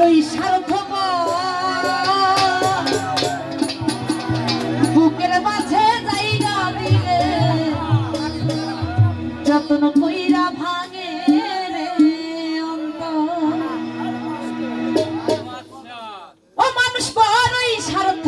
বড়ই স্বার্থপ বুকের মাঝে জায়গা দিলে। যত্ন কইরা ভাঙে রে অন্ত ও মানুষ বড়ই স্বার্থ